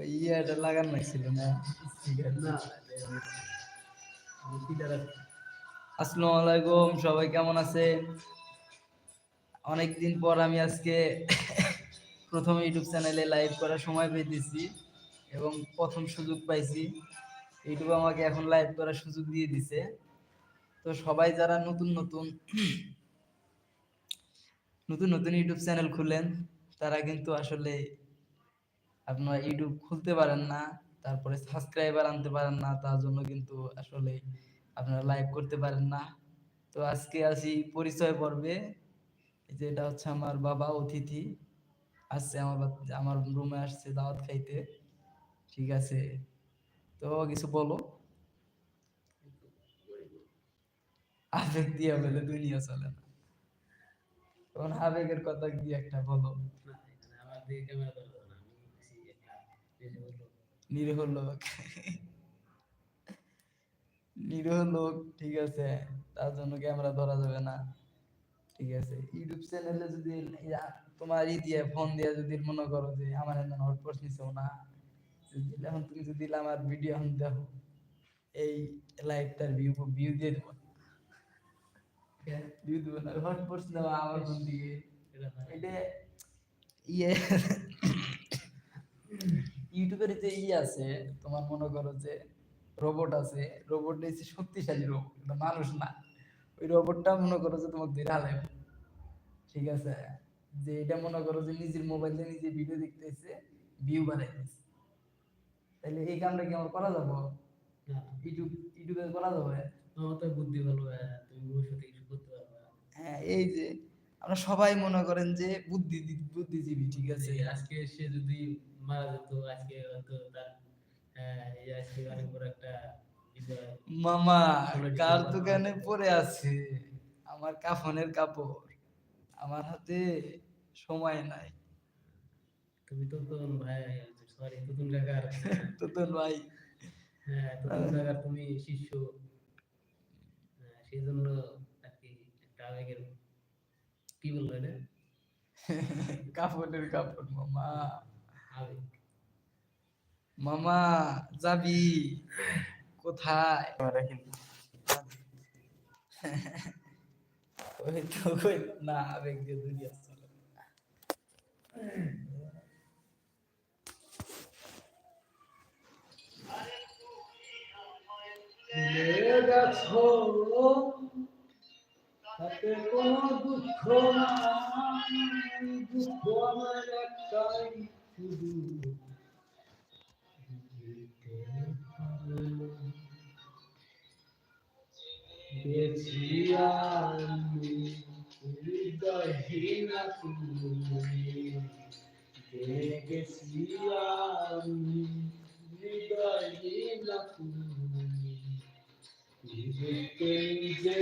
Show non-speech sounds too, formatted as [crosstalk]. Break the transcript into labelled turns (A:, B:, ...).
A: ইয়াটা লাগানো ছিল না?
B: না আমি ফিটার
A: আসসালামু আলাইকুম সবাই কেমন আছে অনেকদিন পর আমি আজকে প্রথম ইউটিউব চ্যানেলে লাইভ করার সময় পেয়েছি এবং প্রথম সুযোগ পাইছি। ইউটিউব আমাকে এখন লাইভ করার সুযোগ দিয়ে দিছে। তো সবাই যারা নতুন নতুন নতুন নতুন ইউটিউব চ্যানেল খুলেন তারা কিন্তু আসলে আপনারা ইউটিউব খুলতে পারেন না, তারপরে সাবস্ক্রাইবার আনতে পারেন না, তার জন্য কিন্তু আসলে আপনারা লাইভ করতে পারেন না। তো আজকে আসি পরিচয় পর্বে, এই যে এটা হচ্ছে আমার বাবা অতিথি, আসছে আমার আমার রুমে আসছে দাওয়াত খাইতে, ঠিক আছে? তো কিছু বলো। আবেগ দিয়ে বলে দুনিয়া চলে না। তখন আবেগের কথা দিয়ে একটা বলো?
B: আমার দিকে ক্যামেরা ধরো না আমি বেশি একটা বেশি বলব
A: নিরীহ লোক। নিরীহ লোক ঠিক আছে। তার জন্য ক্যামেরা ধরা যাবে না। ঠিক আছে। ইউটিউব চ্যানেলে যদি তোমার ই দিয়ে ফোন দিয়ে যদি মনে করো যে আমার এমন হটপট নিছো না এখন তুমি যদি আমার ভিডিও এখন দেখো এই লাইভটার ভিউ ভিউ দিয়ে দেবো। ভিউ দেবো না হটপট দেওয়া আমার ফোন দিয়ে
B: এটা
A: ইয়ে। ইউটিউবের যে ই আছে তোমার মনে করো যে রোবট আছে রোবট হচ্ছে শক্তিশালী রোবট এটা মানুষ না। ওই রোবটটা মনে করো যে ধরে হালাবে ঠিক আছে? যে এটা মনে করো যে নিজের মোবাইলে নিজে ভিডিও দেখতেছে ভিউ বাড়াইতেছে। তাহলে এই কামটা কি আমার করা যাব? ইউটিউব ইউটিউবে করা যাবে?
B: তোমার তো বুদ্ধি ভালো হ্যাঁ, তুমি ভবিষ্যতে কিছু করতে পারবে।
A: হ্যাঁ এই যে আমরা সবাই মনে করেন যে বুদ্ধি বুদ্ধিজীবী ঠিক আছে?
B: আজকে সে যদি মারা যেত আজকে হয়তো তার আজকে অনেক বড় একটা
A: মামা কার দোকানে পড়ে আছে? আমার কাফনের কাপড়। আমার হাতে সময় নাই।
B: তুমি তো তো ভাই সরি তুতুন কাকার। [laughs]
A: তো তোর ভাই।
B: হ্যাঁ তুতুন কাকার তুমি শিষ্য। সেই জন্য আর কি একটা আবেগের কি বলল এটা? [laughs]
A: কাপড়ের কাপড় মামা। মামা যাবি? কোথায়? ওই তো না আবেগ দিয়ে দুনিয়া চলে
B: গেছো তাতে কোনো দুঃখ নাই দুঃখ আমার একটাই। শুধু যেতে হবে। গেছি আমি হৃদয়হীনা তুমি গেছি আমি হৃদয়হীনা তুমি নিজেকে নিজে